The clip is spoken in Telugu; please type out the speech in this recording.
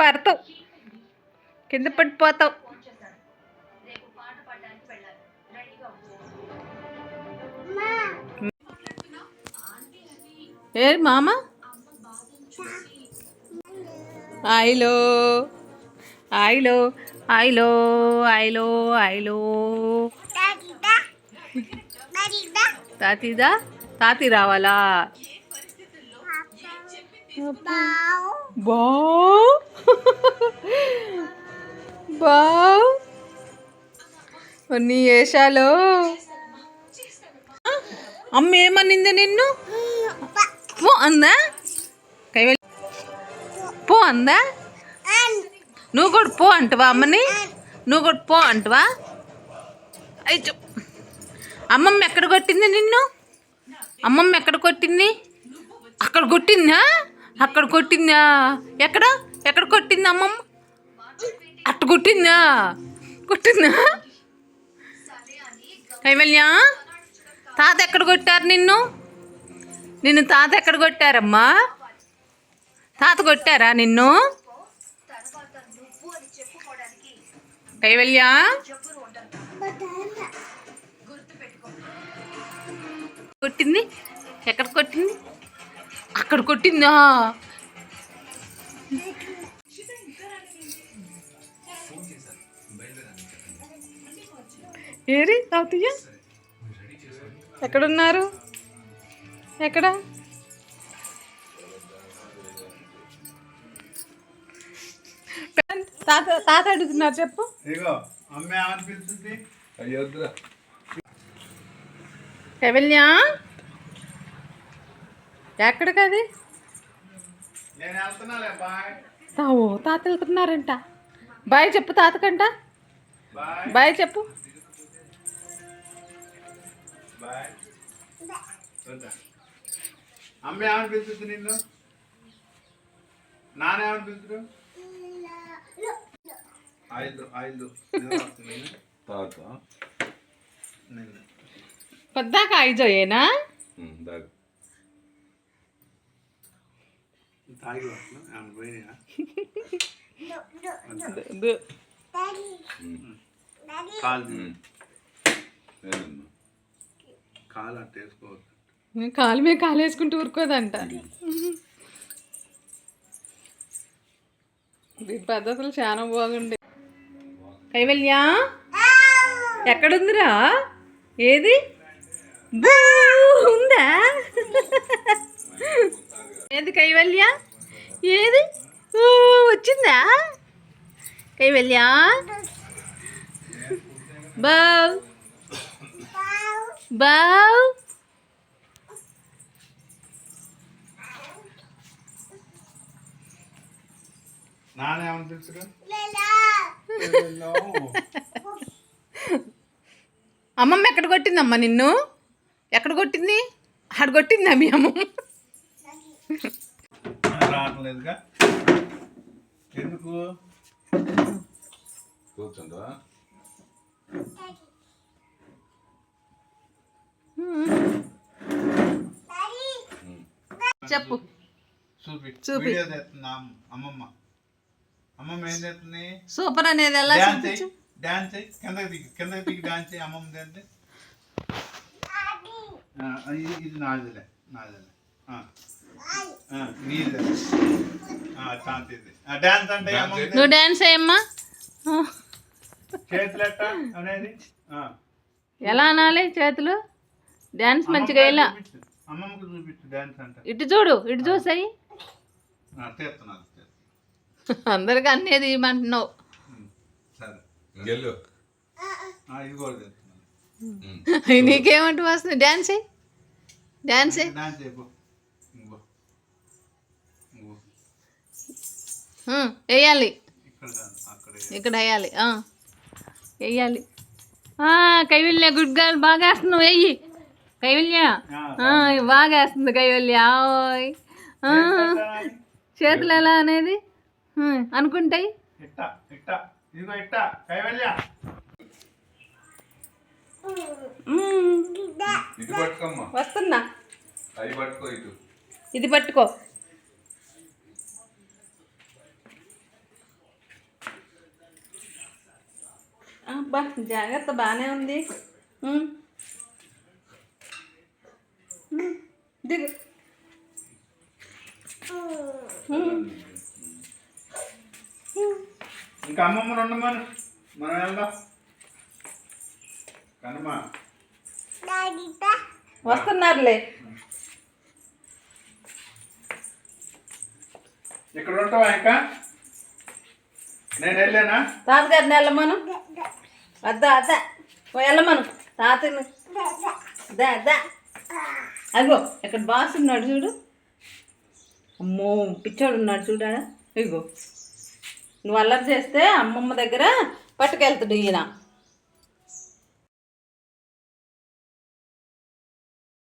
పడతావు. కింద పడిపోతావు. ఏ మామ? ఆయిలో ఆయిలో ఆయిలో ఆయిలో ఆయిలో. తాతీదా? తాతి రావాలా? బావ్. అబ్బా! నీ వేషాలు అమ్మ ఏమనింది నిన్ను? పో అందా. కైవల్ పో అందా. నువ్వు కూడా పో అంటవా అమ్మని? నువ్వు కూడా పో అంటవా? అయ్యో అమ్మమ్మ ఎక్కడ కొట్టింది నిన్ను? అమ్మమ్మ ఎక్కడ కొట్టింది? అక్కడ కొట్టిందా? అక్కడ కొట్టిందా? ఎక్కడ? ఎక్కడ కొట్టింది అమ్మమ్మ? కుట్టిందా కుట్టిందా కైవల్య తాత ఎక్కడ కొట్టారు నిన్ను? నిన్ను తాత ఎక్కడ కొట్టారమ్మా? తాత కొట్టారా నిన్ను? కైవల్య కొట్టింది? ఎక్కడ కొట్టింది? అక్కడ కొట్టిందా? ఏరి తాతయ్య? ఎక్కడున్నారు? ఎక్కడ? తాత తాత అడుగుతున్నారు చెప్పు. ఇగో అమ్మ ఏమని పిలుస్తుంది. అయ్యొద్దురా కవిల్య ఎక్కడికి అది? నేను వెళ్తున్నాలే బాయ్. తావు తాత వెళ్తున్నారంట. బాయ్ చెప్పు తాతకంట. బాయ్ చెప్పు. బాయ్ చూద్దాం. అమ్మ ఏమని పిలుస్తుంది నిన్ను నాన్న ఏమని పిలుచుడు ఐదు ఐదు తాత నిన్ను పొద్దాక ఐజోయేనా ఉమ్, దాగు తాగి వస్తున్నా ఏమన్నా పోయినాయా ఉమ్, కాలు అట్ట వేసుకోవద్దు. కాలు మీద కాలు వేసుకుంటూ ఊరుకోదంట. ఈ పద్ధతులు చాలా బాగుండే. కైవల్య ఎక్కడుందిరా? ఏది? ఉందా? ఏది కైవల్య? ఏది? వచ్చిందా? కైవల్య? బావ్ బావ్ అమ్మమ్మ ఎక్కడ కొట్టిందమ్మా నిన్ను? ఎక్కడ కొట్టింది? ఆడ కొట్టిందా మీ అమ్మమ్మ? రావట్లేదుగా. ఎందుకు? కూర్చుంటావా చెప్పు. చూపి. చూపి. అమ్మమ్మ. అమ్మమ్మ ఏం చేస్తుంది? సూపర్ అనేది ఎలా డాన్స్ కిందకి దిగి. కిందకి దిగి. డాన్స్ అమ్మమ్మ ఏంటి ఇది ఇది నాదిలే. నాదిలే. ఆ. ఆ, నీదే ఆ, శాంతిది డాన్స్ అంటే నువ్వు డాన్స్ అయ్యమ్మా చేతులు ఎట్ట? అనేది ఆ. ఎలా అనాలి చేతులు? డాన్స్ మంచిగా ఇలా. చూపించు. అమ్మమ్మకి చూపించు డాన్స్ అంటే. ఇటు చూడు ఇటు చూసాయి. అందరికి అన్నీ ఉమ్. నీకేమంటూ వస్తుంది? డాన్స్ డాన్స్ వేయాలి. ఇక్కడ వేయాలి. ఆ. వేయాలి. ఆ, కైవల్య గుడ్ గర్ల్ బాగా వేస్తున్నావు వెయ్యి కైవల్య? బాగా వేస్తుంది కైవల్య. ఓయ్. చేతులు ఎలా అనేది? అనుకుంటాయి. వస్తున్నా ఇది పట్టుకో. అబ్బా జాగ్రత్త బాగానే ఉంది. దిగు. ఇంకా అమ్మమ్మను ఉండమని మనం వెళ్దాం. కనుమ. వస్తున్నారులే. ఇక్కడ ఉంటావా ఇంకా? నేను వెళ్ళానా? తాతగారిని వెళ్ళమను. వద్దా అద్దా. వెళ్ళమను. తాతని. దా దా. అదిగో ఇక్కడ బాస్ ఉన్నాడు చూడు. అమ్మో పిచ్చోడు ఉన్నాడు చూడా ఇగో నువ్వు అల్లరి చేస్తే అమ్మమ్మ దగ్గర పట్టుకెళ్తాడు ఈయన.